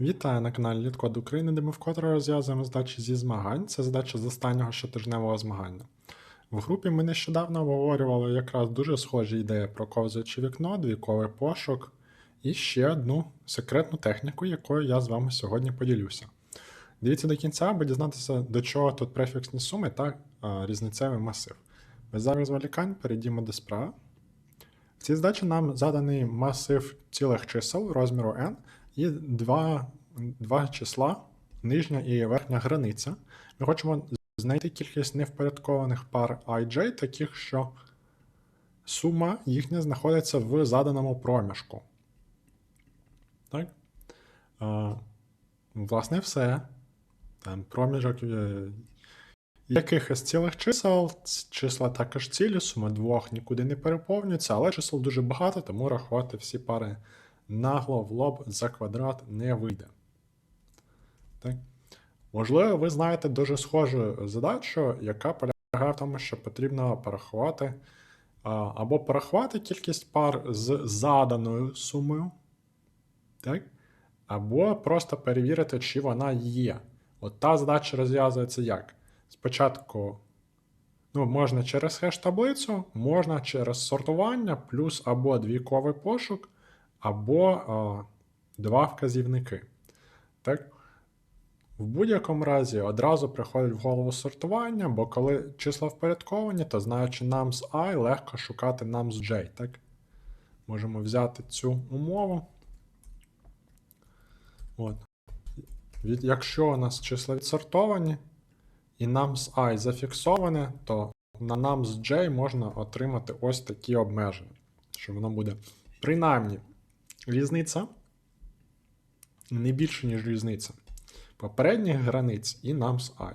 Вітаю на каналі Літкод України, де ми вкотре розв'язуємо задачі зі змагань. Це задача з останнього щотижневого змагання. В групі ми нещодавно обговорювали якраз дуже схожі ідеї про ковзаюче вікно, двійковий пошук і ще одну секретну техніку, якою я з вами сьогодні поділюся. Дивіться до кінця, аби дізнатися, до чого тут префіксні суми та а, різницевий масив. Без зайвих зволікань перейдімо до справи. В цій задачі нам заданий масив цілих чисел розміру n і два, два числа, нижня і верхня границя. Ми хочемо знайти кількість невпорядкованих пар ij, таких, що сума їхня знаходиться в заданому проміжку. Так? А, власне, все. Там проміжок е, якихось цілих чисел, числа також цілі, сума двох нікуди не переповнюється, але чисел дуже багато, тому рахувати всі пари нагло в лоб за квадрат не вийде. Так? Можливо, ви знаєте дуже схожу задачу, яка полягає в тому, що потрібно порахувати або порахувати кількість пар з заданою сумою, так? або просто перевірити, чи вона є. От та задача розв'язується як? Спочатку ну, можна через хеш-таблицю, можна через сортування, плюс або двійковий пошук, або а, два вказівники. Так? В будь-якому разі одразу приходить в голову сортування, бо коли числа впорядковані, то знаючи нам з i, легко шукати нам з j. Так? Можемо взяти цю умову. От. Якщо у нас числа відсортовані, і нам з і зафіксоване, то на нам з j можна отримати ось такі обмеження. Що воно буде принаймні різниця не більше, ніж різниця попередніх границь і з i.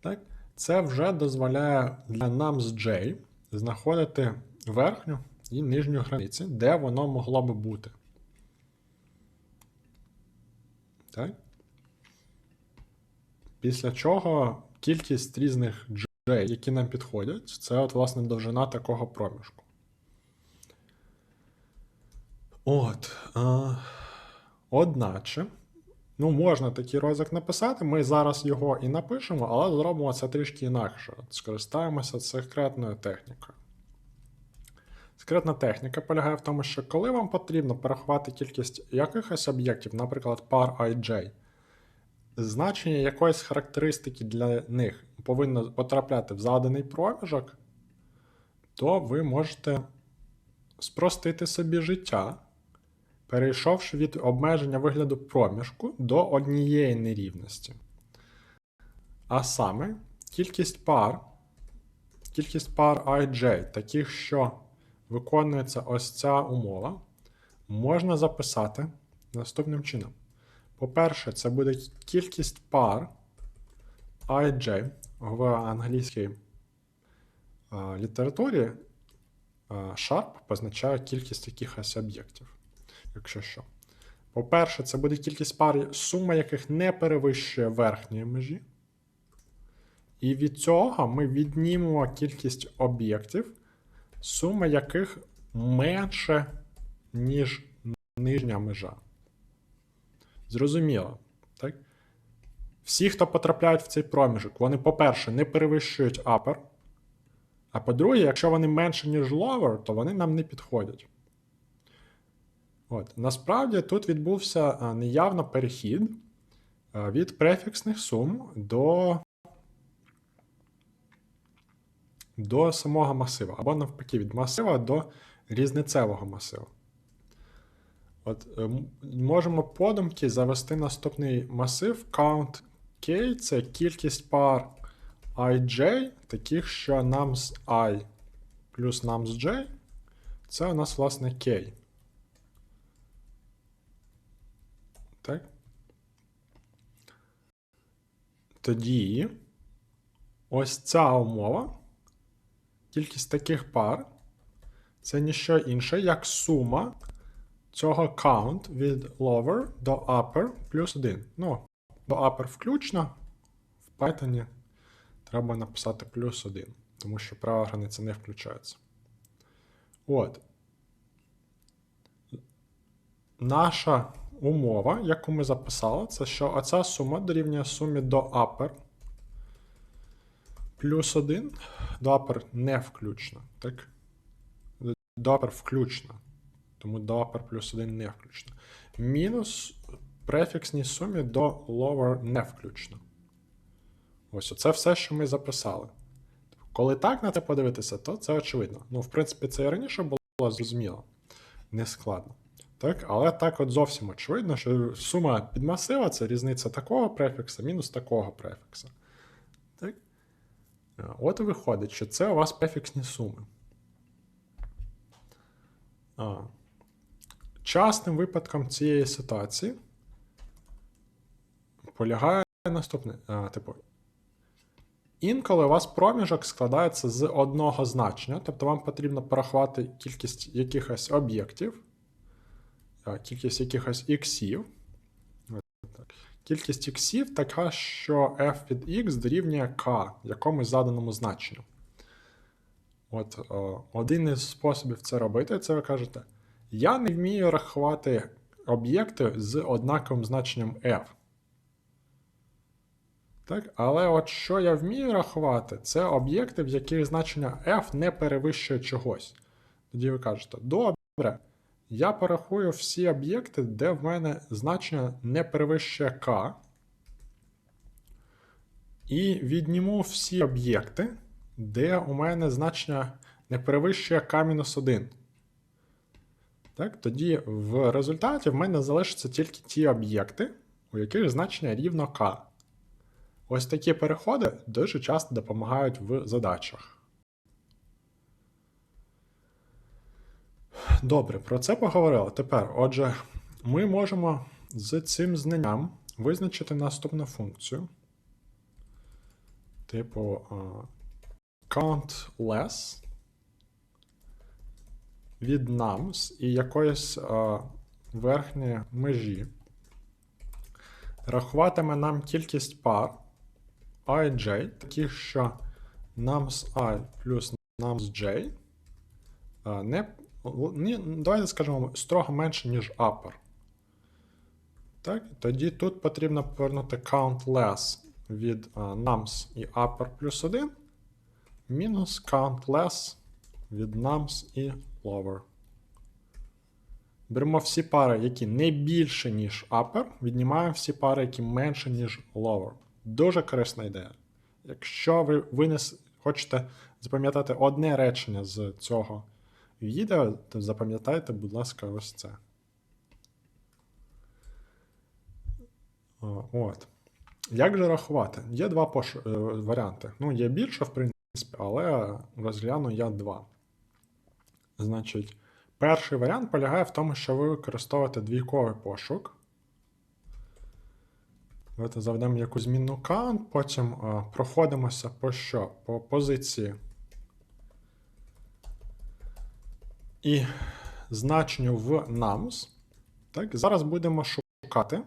Так? Це вже дозволяє для j знаходити верхню і нижню границі, де воно могло би бути. Так? Після чого кількість різних J, які нам підходять, це от, власне, довжина такого проміжку. От. А, одначе, ну, можна такий розв'язок написати. Ми зараз його і напишемо, але зробимо це трішки інакше. Скористаємося секретною технікою. Секретна техніка полягає в тому, що коли вам потрібно порахувати кількість якихось об'єктів, наприклад, пар ij, значення якоїсь характеристики для них повинно потрапляти в заданий проміжок, то ви можете спростити собі життя, перейшовши від обмеження вигляду проміжку до однієї нерівності. А саме кількість пар, кількість пар ij, таких, що виконується ось ця умова, можна записати наступним чином. По-перше, це буде кількість пар IJ в англійській а, літературі. Sharp позначає кількість якихось об'єктів. Якщо що. По-перше, це буде кількість пар, сума яких не перевищує верхньої межі. І від цього ми віднімемо кількість об'єктів, сума яких менше, ніж нижня межа. Зрозуміло. Так? Всі, хто потрапляють в цей проміжок, вони, по-перше, не перевищують upper, а по-друге, якщо вони менше, ніж lower, то вони нам не підходять. От. Насправді тут відбувся неявно перехід від префіксних сум до, до самого масива, або навпаки, від масива до різницевого масиву. От е, можемо подумки завести наступний масив count k це кількість пар ij, таких, що нам з і плюс нам з j, це у нас, власне, k. Так? Тоді ось ця умова, кількість таких пар, це ніщо інше, як сума цього count від lower до upper плюс 1. Ну, до upper включно. В Python треба написати плюс 1, тому що права границя не включається. От. Наша умова, яку ми записали, це що оця сума дорівнює сумі до upper плюс 1. До upper не включно. Так? До upper включно. Тому до upper плюс 1 не включно. Мінус префіксній сумі до lower не включно. Ось оце все, що ми записали. Коли так на це подивитися, то це очевидно. Ну, в принципі, це і раніше було зрозуміло. Не складно. Так, але так от зовсім очевидно, що сума підмасива це різниця такого префікса мінус такого префікса. Так? От і виходить, що це у вас префіксні суми. А. Частним випадком цієї ситуації полягає наступне. А, типу, інколи у вас проміжок складається з одного значення, тобто вам потрібно порахувати кількість якихось об'єктів, кількість якихось іксів. Кількість іксів така, що f від x дорівнює k якомусь заданому значенню. От один із способів це робити, це ви кажете. Я не вмію рахувати об'єкти з однаковим значенням f. Так? Але от що я вмію рахувати, це об'єкти, в яких значення f не перевищує чогось. Тоді ви кажете, добре, я порахую всі об'єкти, де в мене значення не перевищує k. І відніму всі об'єкти, де у мене значення не перевищує k-1. Так, тоді в результаті в мене залишаться тільки ті об'єкти, у яких значення рівно k. Ось такі переходи дуже часто допомагають в задачах. Добре, про це поговорили. Тепер, отже, ми можемо з цим знанням визначити наступну функцію. Типу а, count less від nums і якоїсь а, верхньої межі. Рахуватиме нам кількість пар ij, таких, що nums i плюс nums j не, не, давайте скажемо, строго менше, ніж upper. Так, тоді тут потрібно повернути count less від а, nums і upper плюс 1, мінус count less від nums і lower. Беремо всі пари, які не більше, ніж upper, віднімаємо всі пари, які менше, ніж lower. Дуже корисна ідея. Якщо ви винес, хочете запам'ятати одне речення з цього відео, то запам'ятайте, будь ласка, ось це. От. Як же рахувати? Є два пош... е, варіанти. Ну, є більше, в принципі, але розгляну я два. Значить, перший варіант полягає в тому, що ви використовуєте двійковий пошук. Давайте заведемо якусь змінну count, потім а, проходимося по що? По позиції. І значенню в nums. Так, зараз будемо шукати.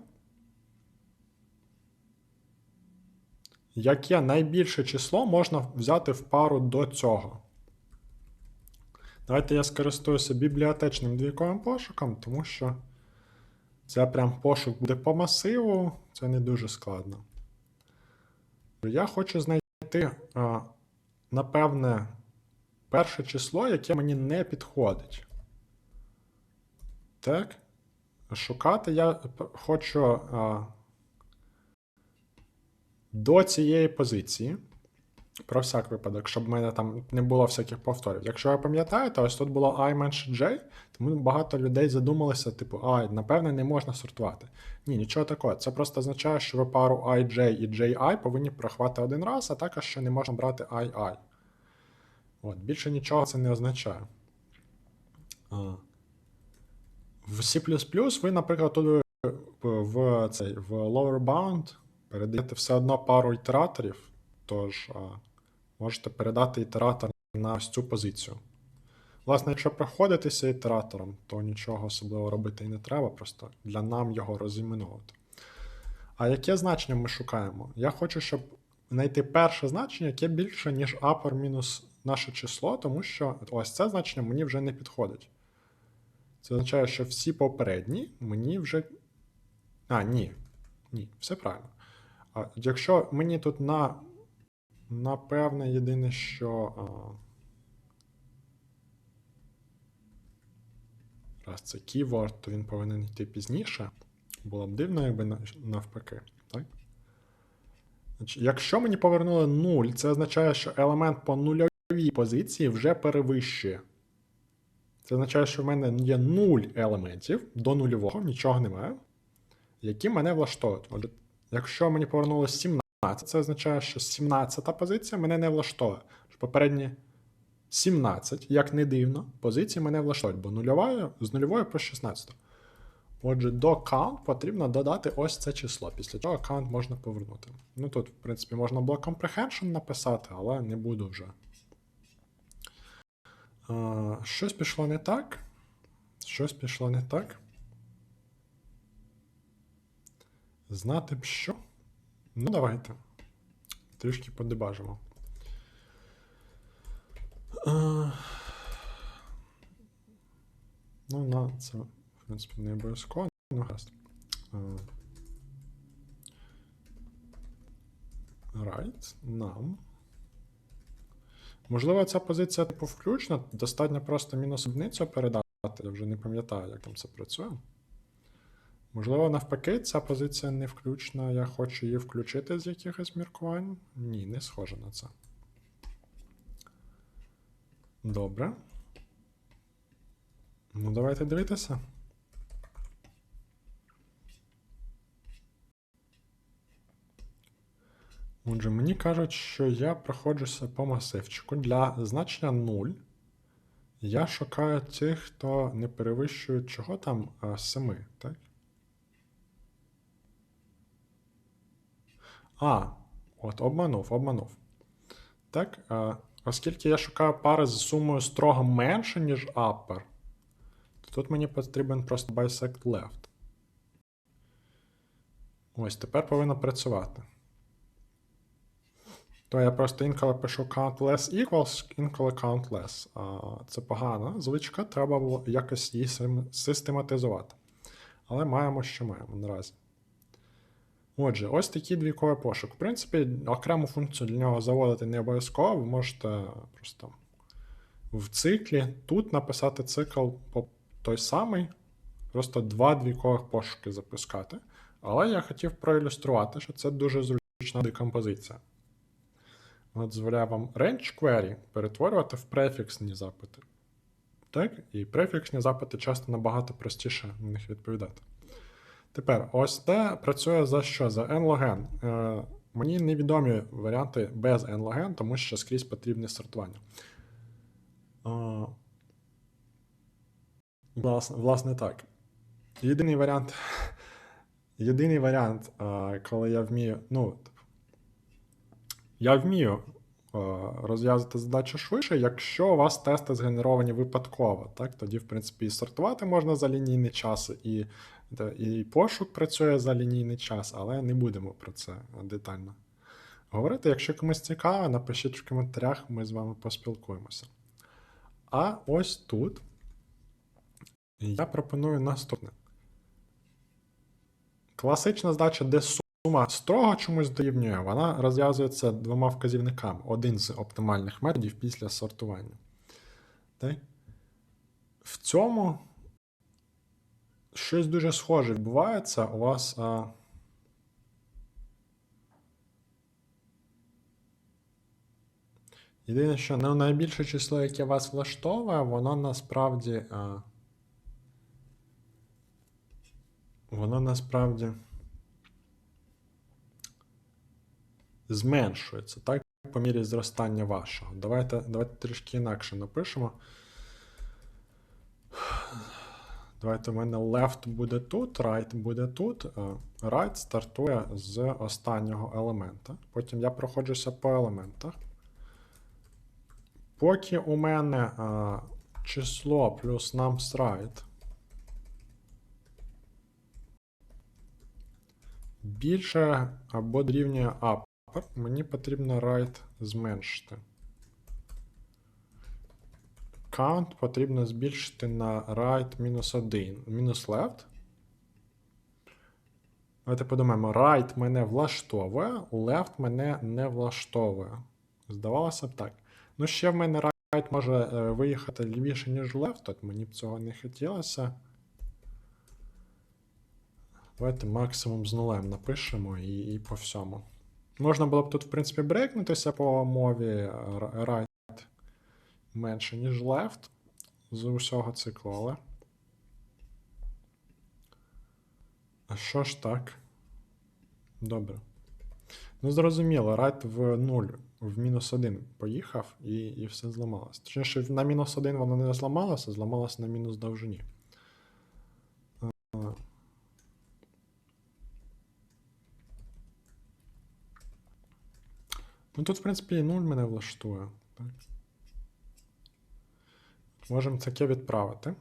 Яке найбільше число можна взяти в пару до цього? Давайте я скористуюся бібліотечним двійковим пошуком, тому що це прям пошук буде по масиву, це не дуже складно. Я хочу знайти, напевне, перше число, яке мені не підходить. Так. Шукати я хочу а, до цієї позиції. Про всяк випадок, щоб в мене там не було всяких повторів. Якщо ви пам'ятаєте, ось тут було і менше j, тому багато людей задумалися, типу, а, напевне, не можна сортувати. Ні, нічого такого. Це просто означає, що ви пару ij і ji повинні порахувати один раз, а також що не можна брати ii. От, більше нічого це не означає. В C ви, наприклад, тут в, цей, в lower bound передаєте все одно пару ітераторів, тож можете передати ітератор на ось цю позицію. Власне, якщо проходитися ітератором, то нічого особливо робити і не треба, просто для нам його розіменувати. А яке значення ми шукаємо? Я хочу, щоб знайти перше значення, яке більше, ніж upper мінус наше число, тому що ось це значення мені вже не підходить. Це означає, що всі попередні мені вже А, ні. Ні, все правильно. А, якщо мені тут на. Напевне, єдине, що. А, раз це keyword, то він повинен йти пізніше. Було б дивно, якби навпаки. Так? Якщо мені повернули 0, це означає, що елемент по нульовій позиції вже перевищує. Це означає, що в мене є 0 елементів до нульового, нічого немає, які мене влаштовують. Якщо мені повернуло 17, це означає, що 17 позиція мене не влаштовує. Попередні 17, як не дивно, позиції мене влаштовують, бо нульова з нульової по 16. Отже, до count потрібно додати ось це число. Після цього count можна повернути. Ну тут, в принципі, можна було comprehension написати, але не буду вже. А, щось пішло не так. Щось пішло не так. Знати б що? Ну, давайте. Трішки подебажимо. Ну, на це, в принципі, не обов'язково. Ну, гаразд. Right, нам. Можливо, ця позиція типу включена. Достатньо просто мінус одиницю передати. Я вже не пам'ятаю, як там це працює. Можливо, навпаки, ця позиція не включена. Я хочу її включити з якихось міркувань. Ні, не схоже на це. Добре. Ну, давайте дивитися. Отже, мені кажуть, що я проходжуся по масивчику. Для значення 0 я шукаю тих, хто не перевищує чого там 7, так? А, от, обманув, обманув. Так, оскільки я шукаю пари з сумою строго менше, ніж upper, то тут мені потрібен просто bisect left. Ось, тепер повинно працювати. То я просто інколи пишу count less equals, інколи count less. Це погана звичка, треба було якось її систематизувати. Але маємо, що маємо наразі. Отже, ось такий двійковий пошук. В принципі, окрему функцію для нього заводити не обов'язково, ви можете просто в циклі тут написати цикл по той самий, просто два двійкових пошуки запускати. Але я хотів проілюструвати, що це дуже зручна декомпозиція. Вона дозволяє вам range query перетворювати в префіксні запити. Так? І префіксні запити часто набагато простіше на них відповідати. Тепер, ось де працює за що? За nlogn. Е, мені невідомі варіанти без nlogn, тому що скрізь потрібне сортування. Е, власне, власне так. Єдиний варіант. Єдиний варіант, е, коли я вмію. Ну, я вмію е, розв'язати задачу швидше, якщо у вас тести згенеровані випадково. Так? Тоді, в принципі, і сортувати можна за лінійний час, і, і пошук працює за лінійний час, але не будемо про це детально говорити. Якщо комусь цікаво, напишіть в коментарях, ми з вами поспілкуємося. А ось тут я пропоную наступне. Класична задача, де сума строго чомусь дорівнює, вона розв'язується двома вказівниками. Один з оптимальних методів після сортування. Так? В цьому щось дуже схоже відбувається. У вас. А... Єдине, що ну, найбільше число, яке вас влаштовує, воно насправді. А... Воно насправді. Зменшується, так? По мірі зростання вашого. Давайте, давайте трішки інакше напишемо. Давайте у мене left буде тут, right буде тут. Е, Right стартує з останнього елемента. Потім я проходжуся по елементах. Поки у мене е, число плюс nums right більше або дорівнює up. Мені потрібно right зменшити. Count потрібно збільшити на right мінус 1, мінус left. Давайте подумаємо, right мене влаштовує, left мене не влаштовує. Здавалося б так. Ну, ще в мене right може е, виїхати лівіше, ніж left, от мені б цього не хотілося. Давайте максимум з нулем напишемо і, і по всьому. Можна було б тут, в принципі, брейкнутися по мові е, right менше, ніж left з усього циклу, але. А що ж так? Добре. Ну, зрозуміло, right в 0, в мінус 1 поїхав і, і все зламалося. Точніше, на мінус 1 воно не зламалося, зламалося на мінус довжині. Ну тут, в принципі, і 0 мене влаштує. Так. Можемо таке відправити.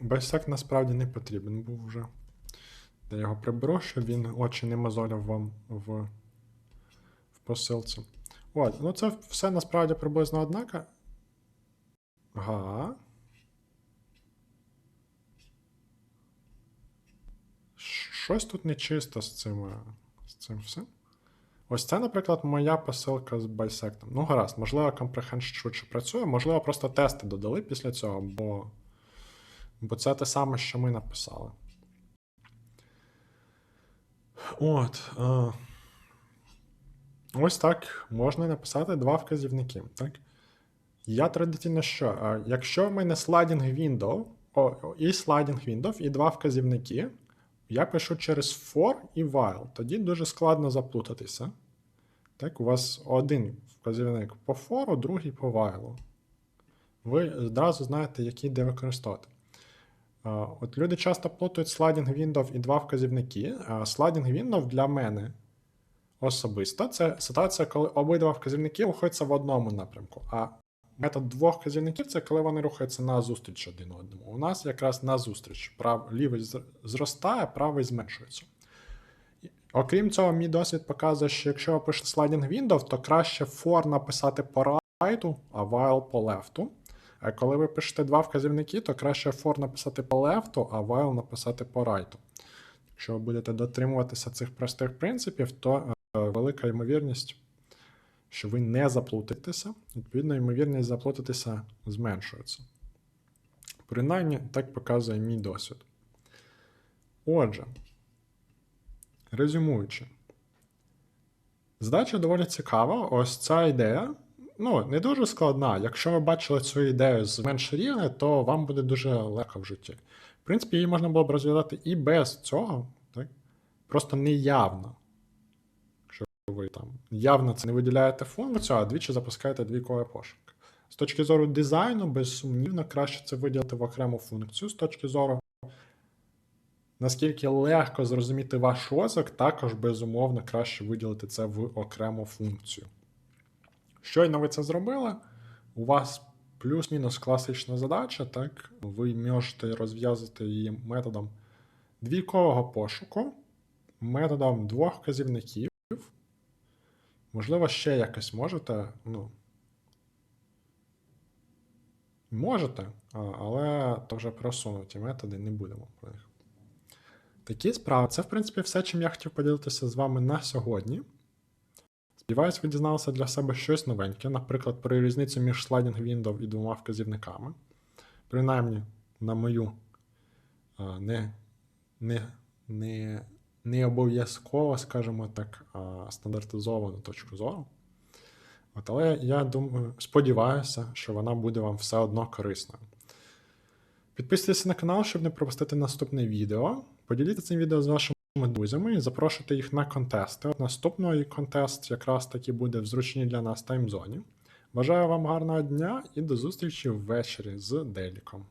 Байсек насправді не потрібен був вже. Я його приберу, щоб він очі не мозолив вам в, в посилці. От, ну це все насправді приблизно однаково. Ага. Щось тут нечисто з цим, з цим всім. Ось це, наприклад, моя посилка з байсектом. Ну, гаразд, можливо, Comprehend швидше працює, можливо, просто тести додали після цього, бо, бо це те саме, що ми написали. От. Е, ось так можна написати два вказівники. Так? Я традиційно що? Е, якщо в мене слайдинг window, о, і слайдинг window, і два вказівники, я пишу через for і while. Тоді дуже складно заплутатися. Так, у вас один вказівник по for, другий по while. Ви одразу знаєте, який де використовувати. От люди часто плутають слайдинг window і два вказівники. А Слайдинг window для мене особисто це ситуація, коли обидва вказівники рухаються в одному напрямку. А метод двох вказівників це коли вони рухаються назустріч один одному. У нас якраз назустріч. Прав, лівий зростає, правий зменшується. Окрім цього, мій досвід показує, що якщо ви пишете слайдинг window, то краще for написати по райту, а while по лефту. А коли ви пишете два вказівники, то краще for написати по лефту, а while написати по райту. Якщо ви будете дотримуватися цих простих принципів, то е, велика ймовірність, що ви не заплутаєтеся, відповідно, ймовірність заплутатися зменшується. Принаймні, так показує мій досвід. Отже, резюмуючи, задача доволі цікава. Ось ця ідея. Ну, не дуже складна. Якщо ви бачили цю ідею з менш рівня, то вам буде дуже легко в житті. В принципі, її можна було б розв'язати і без цього, так? просто неявно. Ви там явно це не виділяєте функцію, а двічі запускаєте двійковий пошук. З точки зору дизайну, безсумнівно, краще це виділити в окрему функцію. З точки зору, наскільки легко зрозуміти ваш розвиток, також безумовно краще виділити це в окрему функцію. Щойно ви це зробили, у вас плюс-мінус класична задача, так? Ви можете розв'язати її методом двійкового пошуку, методом двох вказівників. Можливо, ще якось можете, ну. Можете, але то вже просунуті методи, не будемо про них. Такі справи. Це, в принципі, все, чим я хотів поділитися з вами на сьогодні. Сподіваюсь, ви дізналися для себе щось новеньке, наприклад, про різницю між слайдинг window і двома вказівниками. Принаймні, на мою не, не, не, не обов'язково, скажімо так, стандартизовану точку зору. От, але я думаю, сподіваюся, що вона буде вам все одно корисною. Підписуйтесь на канал, щоб не пропустити наступне відео. Поділіться цим відео з вашими друзями і запрошуйте їх на контести. От наступний контест якраз таки буде в зручній для нас таймзоні. Бажаю вам гарного дня і до зустрічі ввечері з Деліком.